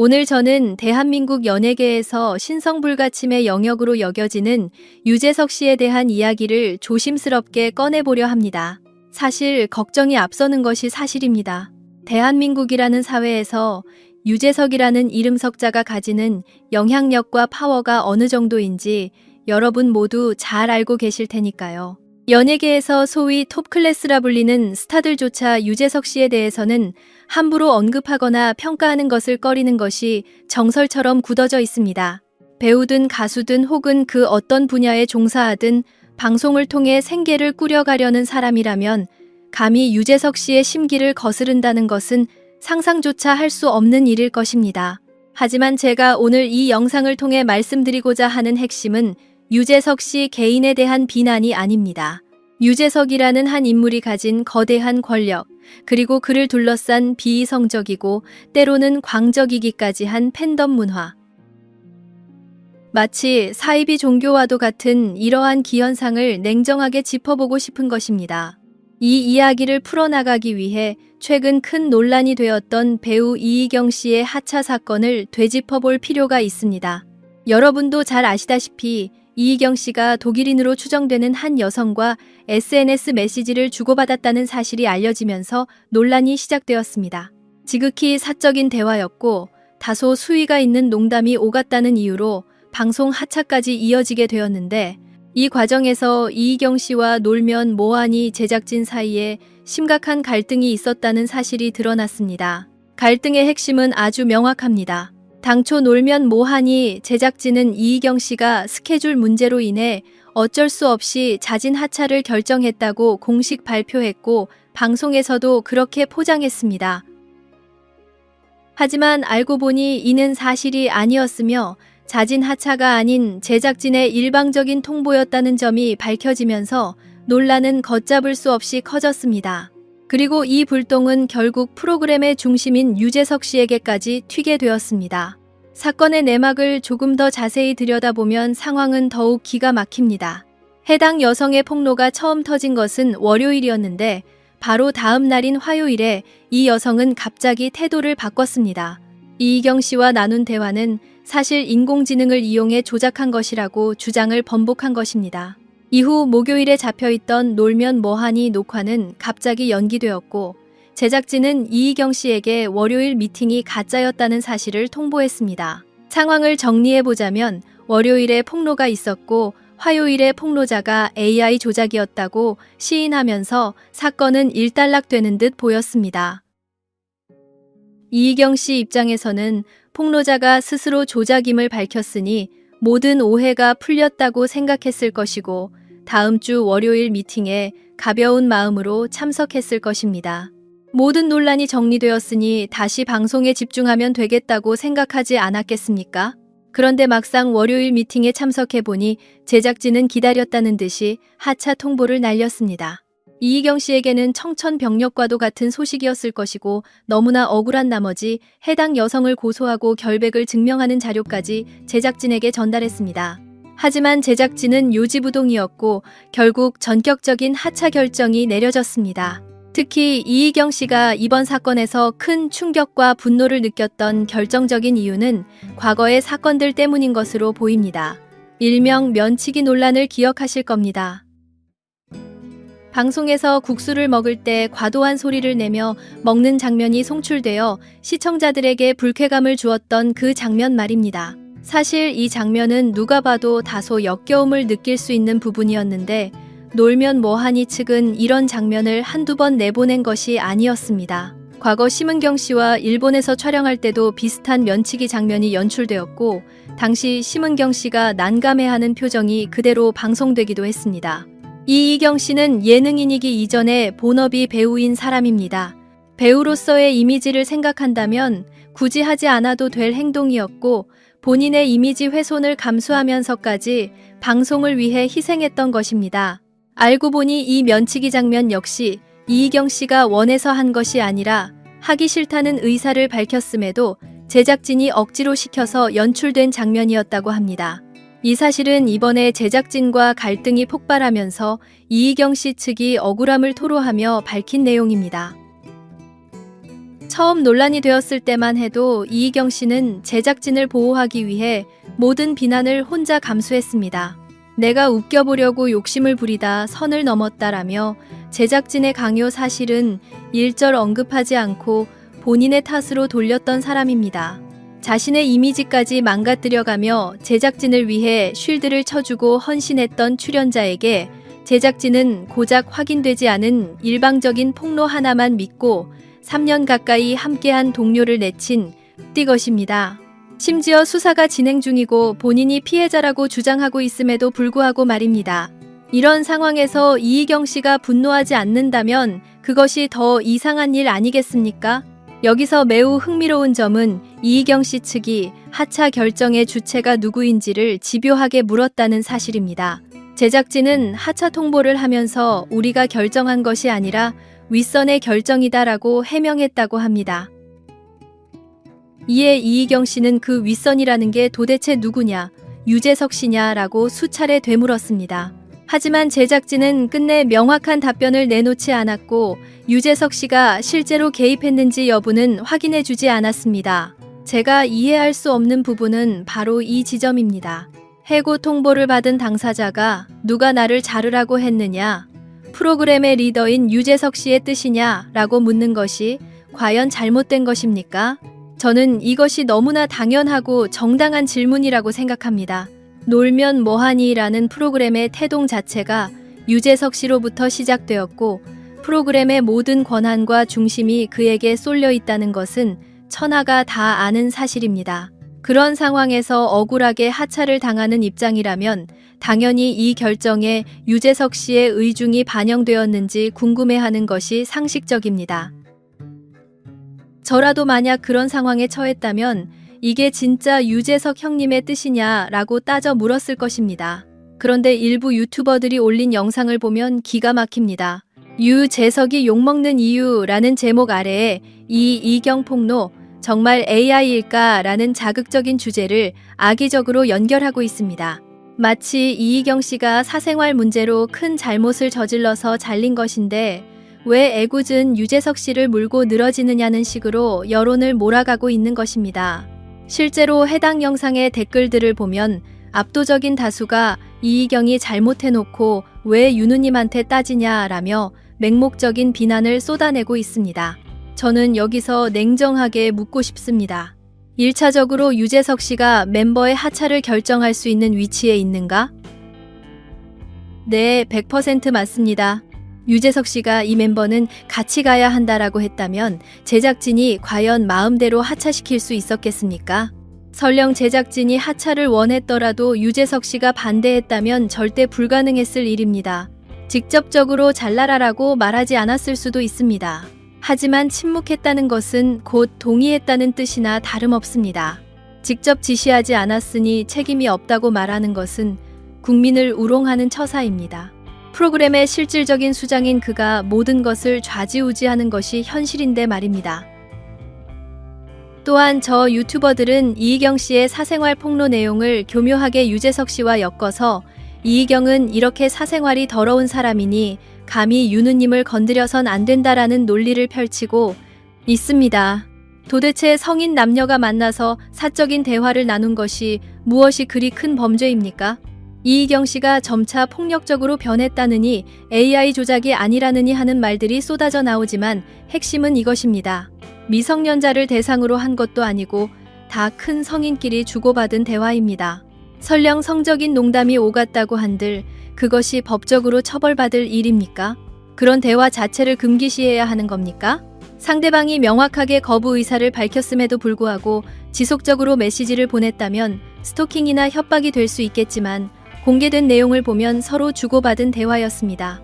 오늘 저는 대한민국 연예계에서 신성불가침의 영역으로 여겨지는 유재석 씨에 대한 이야기를 조심스럽게 꺼내보려 합니다. 사실 걱정이 앞서는 것이 사실입니다. 대한민국이라는 사회에서 유재석이라는 이름 석자가 가지는 영향력과 파워가 어느 정도인지 여러분 모두 잘 알고 계실 테니까요. 연예계에서 소위 톱클래스라 불리는 스타들조차 유재석 씨에 대해서는 함부로 언급하거나 평가하는 것을 꺼리는 것이 정설처럼 굳어져 있습니다. 배우든 가수든 혹은 그 어떤 분야에 종사하든 방송을 통해 생계를 꾸려가려는 사람이라면 감히 유재석 씨의 심기를 거스른다는 것은 상상조차 할 수 없는 일일 것입니다. 하지만 제가 오늘 이 영상을 통해 말씀드리고자 하는 핵심은 유재석 씨 개인에 대한 비난이 아닙니다. 유재석이라는 한 인물이 가진 거대한 권력, 그리고 그를 둘러싼 비이성적이고 때로는 광적이기까지 한 팬덤 문화. 마치 사이비 종교와도 같은 이러한 기현상을 냉정하게 짚어보고 싶은 것입니다. 이 이야기를 풀어나가기 위해 최근 큰 논란이 되었던 배우 이희경 씨의 하차 사건을 되짚어볼 필요가 있습니다. 여러분도 잘 아시다시피 이희경 씨가 독일인으로 추정되는 한 여성과 SNS 메시지를 주고받았다는 사실이 알려지면서 논란이 시작되었습니다. 지극히 사적인 대화였고 다소 수위가 있는 농담이 오갔다는 이유로 방송 하차까지 이어지게 되었는데 이 과정에서 이희경 씨와 놀면 뭐하니 제작진 사이에 심각한 갈등이 있었다는 사실이 드러났습니다. 갈등의 핵심은 아주 명확합니다. 당초 놀면 뭐하니 제작진은 이희경 씨가 스케줄 문제로 인해 어쩔 수 없이 자진 하차를 결정했다고 공식 발표했고 방송에서도 그렇게 포장했습니다. 하지만 알고 보니 이는 사실이 아니었으며 자진 하차가 아닌 제작진의 일방적인 통보였다는 점이 밝혀지면서 논란은 걷잡을 수 없이 커졌습니다. 그리고 이 불똥은 결국 프로그램의 중심인 유재석 씨에게까지 튀게 되었습니다. 사건의 내막을 조금 더 자세히 들여다보면 상황은 더욱 기가 막힙니다. 해당 여성의 폭로가 처음 터진 것은 월요일이었는데 바로 다음 날인 화요일에 이 여성은 갑자기 태도를 바꿨습니다. 이희경 씨와 나눈 대화는 사실 인공지능을 이용해 조작한 것이라고 주장을 번복한 것입니다. 이후 목요일에 잡혀있던 놀면 뭐하니 녹화는 갑자기 연기되었고 제작진은 이희경 씨에게 월요일 미팅이 가짜였다는 사실을 통보했습니다. 상황을 정리해보자면 월요일에 폭로가 있었고 화요일에 폭로자가 AI 조작이었다고 시인하면서 사건은 일단락되는 듯 보였습니다. 이희경 씨 입장에서는 폭로자가 스스로 조작임을 밝혔으니 모든 오해가 풀렸다고 생각했을 것이고 다음 주 월요일 미팅에 가벼운 마음으로 참석했을 것입니다. 모든 논란이 정리되었으니 다시 방송에 집중하면 되겠다고 생각하지 않았겠습니까? 그런데 막상 월요일 미팅에 참석해보니 제작진은 기다렸다는 듯이 하차 통보를 날렸습니다. 이희경 씨에게는 청천벽력과도 같은 소식이었을 것이고 너무나 억울한 나머지 해당 여성을 고소하고 결백을 증명하는 자료까지 제작진에게 전달했습니다. 하지만 제작진은 요지부동이었고 결국 전격적인 하차 결정이 내려졌습니다. 특히 이희경 씨가 이번 사건에서 큰 충격과 분노를 느꼈던 결정적인 이유는 과거의 사건들 때문인 것으로 보입니다. 일명 면치기 논란을 기억하실 겁니다. 방송에서 국수를 먹을 때 과도한 소리를 내며 먹는 장면이 송출되어 시청자들에게 불쾌감을 주었던 그 장면 말입니다. 사실 이 장면은 누가 봐도 다소 역겨움을 느낄 수 있는 부분이었는데 놀면 뭐하니 측은 이런 장면을 한두 번 내보낸 것이 아니었습니다. 과거 심은경 씨와 일본에서 촬영할 때도 비슷한 면치기 장면이 연출되었고 당시 심은경 씨가 난감해하는 표정이 그대로 방송되기도 했습니다. 이희경 씨는 예능인이기 이전에 본업이 배우인 사람입니다. 배우로서의 이미지를 생각한다면 굳이 하지 않아도 될 행동이었고 본인의 이미지 훼손을 감수하면서까지 방송을 위해 희생했던 것입니다. 알고 보니 이 면치기 장면 역시 이희경 씨가 원해서 한 것이 아니라 하기 싫다는 의사를 밝혔음에도 제작진이 억지로 시켜서 연출된 장면이었다고 합니다. 이 사실은 이번에 제작진과 갈등이 폭발하면서 이희경 씨 측이 억울함을 토로하며 밝힌 내용입니다. 처음 논란이 되었을 때만 해도 이희경 씨는 제작진을 보호하기 위해 모든 비난을 혼자 감수했습니다. 내가 웃겨보려고 욕심을 부리다 선을 넘었다라며 제작진의 강요 사실은 일절 언급하지 않고 본인의 탓으로 돌렸던 사람입니다. 자신의 이미지까지 망가뜨려가며 제작진을 위해 쉴드를 쳐주고 헌신했던 출연자에게 제작진은 고작 확인되지 않은 일방적인 폭로 하나만 믿고 3년 가까이 함께한 동료를 내친 띠것입니다. 심지어 수사가 진행 중이고 본인이 피해자라고 주장하고 있음에도 불구하고 말입니다. 이런 상황에서 이희경 씨가 분노하지 않는다면 그것이 더 이상한 일 아니겠습니까? 여기서 매우 흥미로운 점은 이희경 씨 측이 하차 결정의 주체가 누구인지를 집요하게 물었다는 사실입니다. 제작진은 하차 통보를 하면서 우리가 결정한 것이 아니라 윗선의 결정이다라고 해명했다고 합니다. 이에 이희경 씨는 그 윗선이라는 게 도대체 누구냐, 유재석 씨냐라고 수차례 되물었습니다. 하지만 제작진은 끝내 명확한 답변을 내놓지 않았고 유재석 씨가 실제로 개입했는지 여부는 확인해 주지 않았습니다. 제가 이해할 수 없는 부분은 바로 이 지점입니다. 해고 통보를 받은 당사자가 누가 나를 자르라고 했느냐, 프로그램의 리더인 유재석 씨의 뜻이냐 라고 묻는 것이 과연 잘못된 것입니까? 저는 이것이 너무나 당연하고 정당한 질문이라고 생각합니다. 놀면 뭐하니 라는 프로그램의 태동 자체가 유재석 씨로부터 시작되었고 프로그램의 모든 권한과 중심이 그에게 쏠려 있다는 것은 천하가 다 아는 사실입니다. 그런 상황에서 억울하게 하차를 당하는 입장이라면 당연히 이 결정에 유재석 씨의 의중이 반영되었는지 궁금해하는 것이 상식적입니다. 저라도 만약 그런 상황에 처했다면 이게 진짜 유재석 형님의 뜻이냐라고 따져 물었을 것입니다. 그런데 일부 유튜버들이 올린 영상을 보면 기가 막힙니다. 유재석이 욕먹는 이유라는 제목 아래에 이 이경 폭로 정말 AI일까라는 자극적인 주제를 악의적으로 연결하고 있습니다. 마치 이희경 씨가 사생활 문제로 큰 잘못을 저질러서 잘린 것인데 왜 애꿎은 유재석 씨를 물고 늘어지느냐는 식으로 여론을 몰아가고 있는 것입니다. 실제로 해당 영상의 댓글들을 보면 압도적인 다수가 이희경이 잘못해놓고 왜 윤우님한테 따지냐라며 맹목적인 비난을 쏟아내고 있습니다. 저는 여기서 냉정하게 묻고 싶습니다. 1차적으로 유재석 씨가 멤버의 하차를 결정할 수 있는 위치에 있는가? 네, 100% 맞습니다. 유재석 씨가 이 멤버는 같이 가야 한다라고 했다면 제작진이 과연 마음대로 하차시킬 수 있었겠습니까? 설령 제작진이 하차를 원했더라도 유재석 씨가 반대했다면 절대 불가능했을 일입니다. 직접적으로 잘라라라고 말하지 않았을 수도 있습니다. 하지만 침묵했다는 것은 곧 동의했다는 뜻이나 다름없습니다. 직접 지시하지 않았으니 책임이 없다고 말하는 것은 국민을 우롱하는 처사입니다. 프로그램의 실질적인 수장인 그가 모든 것을 좌지우지하는 것이 현실인데 말입니다. 또한 저 유튜버들은 이희경 씨의 사생활 폭로 내용을 교묘하게 유재석 씨와 엮어서 이희경은 이렇게 사생활이 더러운 사람이니 감히 윤우님을 건드려선 안 된다라는 논리를 펼치고 있습니다. 도대체 성인 남녀가 만나서 사적인 대화를 나눈 것이 무엇이 그리 큰 범죄입니까? 이희경 씨가 점차 폭력적으로 변했다느니 AI 조작이 아니라느니 하는 말들이 쏟아져 나오지만 핵심은 이것입니다. 미성년자를 대상으로 한 것도 아니고 다 큰 성인끼리 주고받은 대화입니다. 설령 성적인 농담이 오갔다고 한들 그것이 법적으로 처벌받을 일입니까? 그런 대화 자체를 금기시해야 하는 겁니까? 상대방이 명확하게 거부 의사를 밝혔음에도 불구하고 지속적으로 메시지를 보냈다면 스토킹이나 협박이 될 수 있겠지만 공개된 내용을 보면 서로 주고받은 대화였습니다.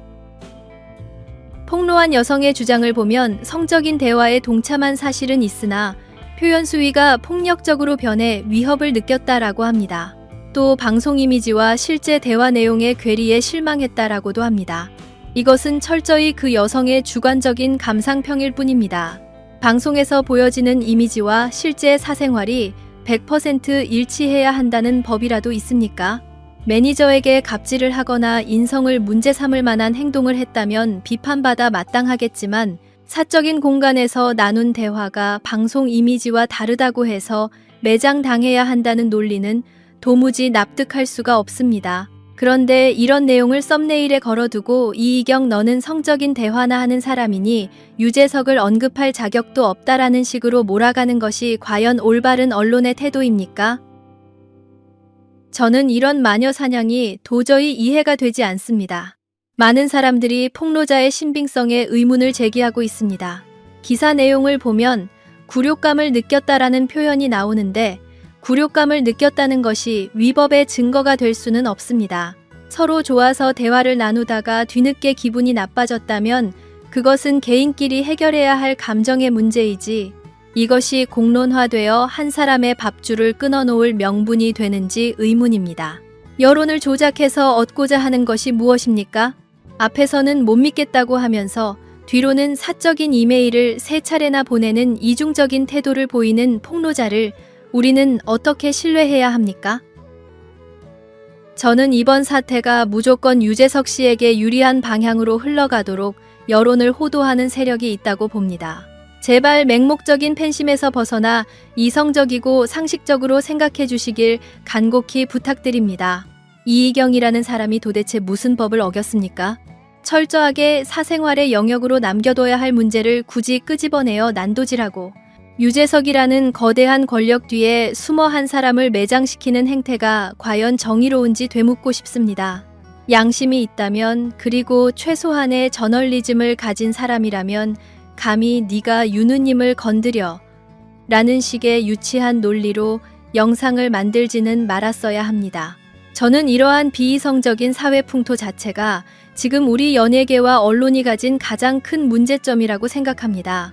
폭로한 여성의 주장을 보면 성적인 대화에 동참한 사실은 있으나 표현 수위가 폭력적으로 변해 위협을 느꼈다라고 합니다. 또 방송 이미지와 실제 대화 내용의 괴리에 실망했다라고도 합니다. 이것은 철저히 그 여성의 주관적인 감상평일 뿐입니다. 방송에서 보여지는 이미지와 실제 사생활이 100% 일치해야 한다는 법이라도 있습니까? 매니저에게 갑질을 하거나 인성을 문제 삼을 만한 행동을 했다면 비판받아 마땅하겠지만 사적인 공간에서 나눈 대화가 방송 이미지와 다르다고 해서 매장당해야 한다는 논리는 도무지 납득할 수가 없습니다. 그런데 이런 내용을 썸네일에 걸어두고 이희경 너는 성적인 대화나 하는 사람이니 유재석을 언급할 자격도 없다라는 식으로 몰아가는 것이 과연 올바른 언론의 태도입니까? 저는 이런 마녀 사냥이 도저히 이해가 되지 않습니다. 많은 사람들이 폭로자의 신빙성에 의문을 제기하고 있습니다. 기사 내용을 보면 굴욕감을 느꼈다라는 표현이 나오는데 굴욕감을 느꼈다는 것이 위법의 증거가 될 수는 없습니다. 서로 좋아서 대화를 나누다가 뒤늦게 기분이 나빠졌다면 그것은 개인끼리 해결해야 할 감정의 문제이지 이것이 공론화되어 한 사람의 밥줄을 끊어놓을 명분이 되는지 의문입니다. 여론을 조작해서 얻고자 하는 것이 무엇입니까? 앞에서는 못 믿겠다고 하면서 뒤로는 사적인 이메일을 세 차례나 보내는 이중적인 태도를 보이는 폭로자를 우리는 어떻게 신뢰해야 합니까? 저는 이번 사태가 무조건 유재석 씨에게 유리한 방향으로 흘러가도록 여론을 호도하는 세력이 있다고 봅니다. 제발 맹목적인 팬심에서 벗어나 이성적이고 상식적으로 생각해 주시길 간곡히 부탁드립니다. 이희경이라는 사람이 도대체 무슨 법을 어겼습니까? 철저하게 사생활의 영역으로 남겨둬야 할 문제를 굳이 끄집어내어 난도질하고 유재석이라는 거대한 권력 뒤에 숨어 한 사람을 매장시키는 행태가 과연 정의로운지 되묻고 싶습니다. 양심이 있다면 그리고 최소한의 저널리즘을 가진 사람이라면 감히 네가 윤우님을 건드려 라는 식의 유치한 논리로 영상을 만들지는 말았어야 합니다. 저는 이러한 비이성적인 사회 풍토 자체가 지금 우리 연예계와 언론이 가진 가장 큰 문제점이라고 생각합니다.